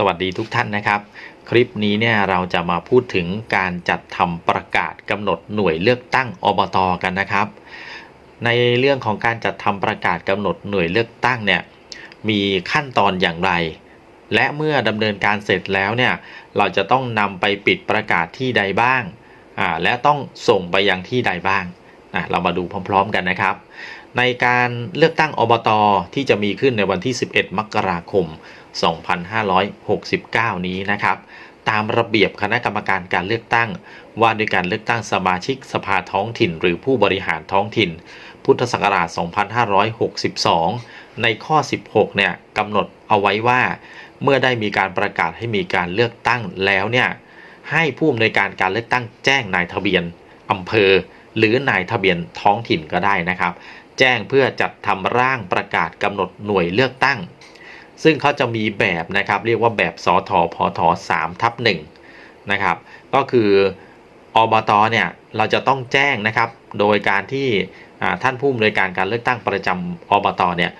สวัสดีทุกท่านนะครับ คลิปนี้เนี่ยเราจะมาพูดถึงการจัดทำประกาศกำหนดหน่วยเลือกตั้งอบตกันนะครับ ในเรื่องของการจัดทำประกาศกำหนดหน่วยเลือกตั้งเนี่ยมีขั้นตอนอย่างไร และเมื่อดำเนินการเสร็จแล้วเนี่ยเราจะต้องนำไปปิดประกาศที่ใดบ้างอ่าและต้องส่งไปยังที่ใดบ้างอะเรามาดูพร้อม ๆ กันนะครับ ในการเลือกตั้งอบตที่จะมีขึ้นในวันที่ 11 มกราคม 2569 นี้นะครับ ตามระเบียบคณะกรรมการการเลือกตั้ง ว่าด้วยการเลือกตั้งสมาชิกสภาท้องถิ่น หรือผู้บริหารท้องถิ่น พุทธศักราช 2562 ในข้อ 16 เนี่ยกำหนดเอาไว้ว่า เมื่อได้มีการประกาศให้มีการเลือกตั้งแล้วเนี่ยให้ผู้อำนวยการการเลือกตั้งแจ้งนายทะเบียนอำเภอ หรือนายทะเบียนท้องถิ่นก็ได้นะครับ แจ้งเพื่อจัดทำร่างประกาศกำหนดหน่วยเลือกตั้ง ซึ่งเขาจะมีแบบนะครับเรียกว่าแบบสทพท3ทับ1นะครับ ก็คืออบตเนี่ยเราจะต้องแจ้งนะครับ โดยการที่ท่านผู้อำนวยการการเลือกตั้งประจำอบตเนี่ย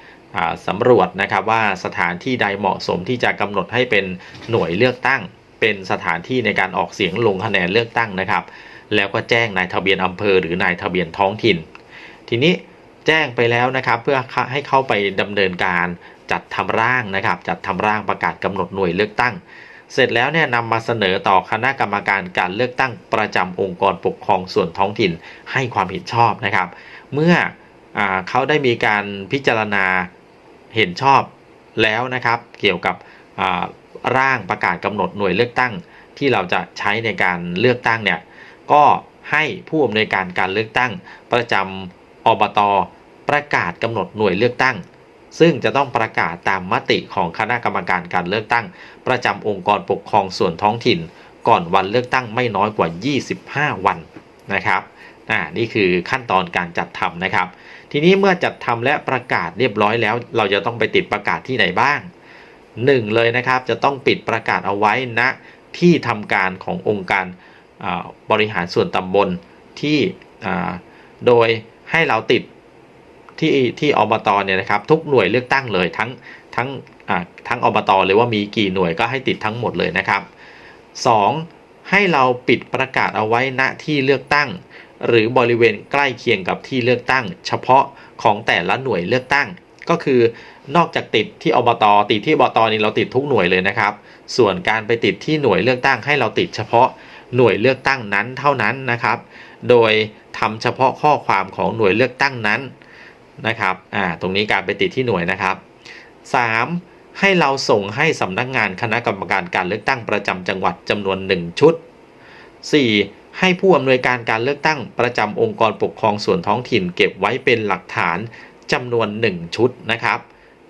สำรวจนะครับว่าสถานที่ใดเหมาะสมที่จะกำหนดให้เป็นหน่วยเลือกตั้ง เป็นสถานที่ในการออกเสียงลงคะแนนเลือกตั้งนะครับ แล้วก็แจ้งนายทะเบียนอำเภอหรือนายทะเบียนท้องถิ่น ทีนี้แจ้งไปแล้วนะครับเพื่อให้เข้าไปดำเนินการจัดทำร่างนะครับ จัดทำร่างประกาศกำหนดหน่วยเลือกตั้ง เสร็จแล้วเนี่ยนำมาเสนอต่อคณะกรรมการการเลือกตั้งประจำองค์กรปกครองส่วนท้องถิ่นให้ความเห็นชอบนะครับ เมื่ออเขาได้มีการพิจารณาเห็นชอบแล้วนะครับ เกี่ยวกับร่างประกาศกำหนดหน่วยเลือกตั้ง ที่เราจะใช้ในการเลือกตั้งเนี่ย ก็ให้ผู้อำนวยการการเลือกตั้ง ประจำอบตประกาศกำหนดหน่วยเลือกตั้ง ซึ่งจะต้องประกาศตามมติของคณะกรรมการการเลือกตั้ง ประจำองค์กรปกครองส่วนท้องถิ่น ก่อนวันเลือกตั้งไม่น้อยกว่า 25 วันนะครับอ่านี่คือขั้นตอนการจัดทำนะครับ ทีนี้เมื่อจัดทำและประกาศเรียบร้อยแล้ว เราจะต้องไปติดประกาศที่ไหนบ้างหนึ่งเลยนะครับจะต้องปิดประกาศเอาไว้ณที่ทำการขององค์การ บริหารส่วนตำบลที่โดยให้เราติดที่ที่อบตเนี่ยนะครับ ทุกหน่วยเลือกตั้งเลยทั้งทั้งทั้งอบตเลยว่ามีกี่หน่วยก็ให้ติดทั้งหมดเลยนะครับ 2. ให้เราปิดประกาศเอาไว้ณที่เลือกตั้ง หรือบริเวณใกล้เคียงกับที่เลือกตั้ง เฉพาะของแต่ละหน่วยเลือกตั้ง ก็คือนอกจากติดที่อบตติดที่อบตนี่เราติดทุกหน่วยเลยนะครับ ส่วนการไปติดที่หน่วยเลือกตั้งให้เราติดเฉพาะ หน่วยเลือกตั้งนั้นเท่านั้นนะครับ โดยทำเฉพาะข้อความของหน่วยเลือกตั้งนั้นนะครับอ่าตรงนี้การไปติดที่หน่วยนะครับ 3. ให้เราส่งให้สำนักงานคณะกรรมการการเลือกตั้งประจำจังหวัดจำนวน 1 ชุด 4. ให้ผู้อำนวยการการเลือกตั้งประจำองค์กรปกครองส่วนท้องถิ่นเก็บไว้เป็นหลักฐานจำนวน 1 ชุดนะครับ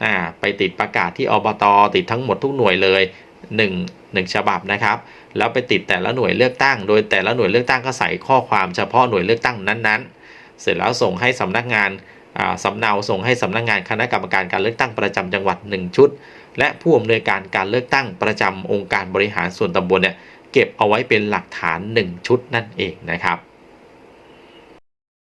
อ่าไปติดประกาศที่อบตติดทั้งหมดทุกหน่วยเลย 1 1ฉบับนะครับ แล้วไปติดแต่ละหน่วยเลือกตั้ง โดยแต่ละหน่วยเลือกตั้งก็ใส่ข้อความเฉพาะหน่วยเลือกตั้งนั้นๆ เสร็จแล้วส่งให้สำนักงานอ่าสำเนาส่งให้สำนักงานคณะกรรมการการเลือกตั้งประจำจังหวัด 1 ชุด และผู้อำนวยการการเลือกตั้งประจำองค์การบริหารส่วนตำบลเนี่ยเก็บเอาไว้เป็นหลักฐาน 1 ชุดนั่นเองนะครับ